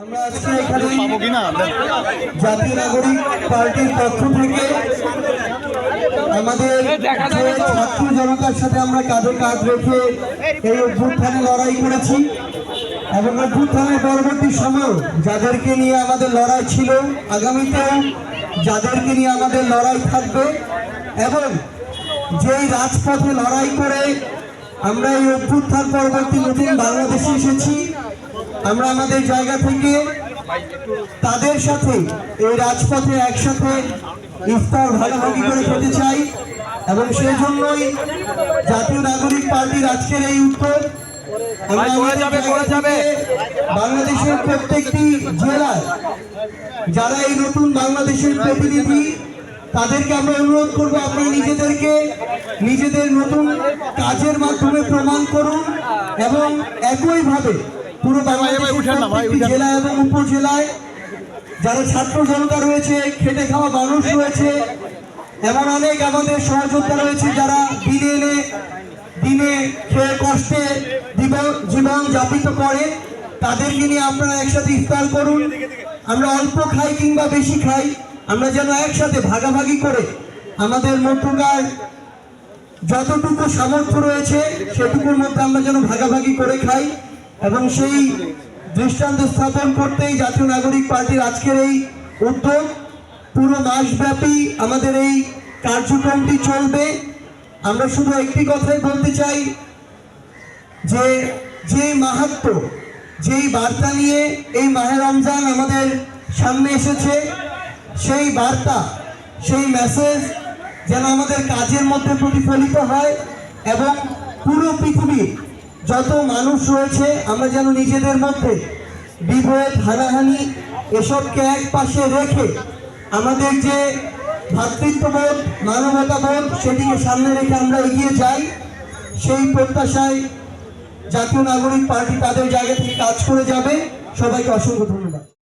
আমরা আজকে এখানে জাতীয় নাগরিক পার্টির পক্ষ থেকে আমাদের ছাত্র জনতার সাথে আমরা কাঁধে কাঁধ রেখে এই অভ্যুত্থানে লড়াই করেছি। এবং অভ্যুত্থানের পরবর্তী সময় যাদেরকে নিয়ে আমাদের লড়াই ছিল আগামীতেও যাদেরকে নিয়ে আমাদের লড়াই থাকবে এবং যেই রাজপথে লড়াই করে আমরা এই অভ্যুত্থান পরবর্তী নতুন বাংলাদেশে এসেছি আমরা আমাদের জায়গা থেকে তাদের সাথে এই রাজপথে একসাথে ইফতার ভাগাভাগি করে খেতে চাই এবং সেই জন্যই জাতীয় নাগরিক পার্টির আজকের এই উত্তর। বাংলাদেশের প্রত্যেকটি জেলায় যারা এই নতুন বাংলাদেশের প্রতিনিধি তাদেরকে আমরা অনুরোধ করব আপনারা নিজেদেরকে নিজেদের নতুন কাজের মাধ্যমে প্রমাণ করুন এবং একইভাবে পুরো প্রত্যেকটি জেলা এবং উপজেলায় যারা ছাত্র জনতা রয়েছে খেটে খাওয়া মানুষ রয়েছে এমন অনেক আমাদের সহযোদ্ধা রয়েছে যারা দিনে এনে দিনে খেয়ে কষ্টে জীবন জীবন যাপিত করে। তাদেরকে নিয়ে আপনারা একসাথে ইফতার করুন। আমরা অল্প খাই কিংবা বেশি খাই আমরা যেন একসাথে ভাগাভাগি করে আমাদের মধ্যকার যতটুকু সামর্থ্য রয়েছে সেটুকুর মধ্যে আমরা যেন ভাগাভাগি করে খাই। এবং সেই দৃষ্টান্ত স্থাপন করতেই জাতীয় নাগরিক পার্টির আজকের এই উদ্যোগ পুরো মাসব্যাপী আমাদের এই কার্যক্রমটি চলবে। আমরা শুধু একটি কথাই বলতে চাই যে যে মাহাত্ম, যেই বার্তা নিয়ে এই মাহে রমজান আমাদের সামনে এসেছে, সেই বার্তা, সেই মেসেজ যেন আমাদের কাজের মধ্যে প্রতিফলিত হয় এবং পুরো পৃথিবীর যত মানুষ রয়েছে, আমরা যেন নিজেদের মধ্যে বিভেদ, হানাহানি এসবকে এক পাশে রেখে আমাদের যে ভ্রাতৃত্ববোধ, মানবতাবোধ সেটিকে সামনে রেখে আমরা এগিয়ে যাই, সেই প্রত্যাশায় জাতীয় নাগরিক পার্টি তাদের জায়গা থেকে কাজ করে যাবে। সবাইকে অসংখ্য ধন্যবাদ।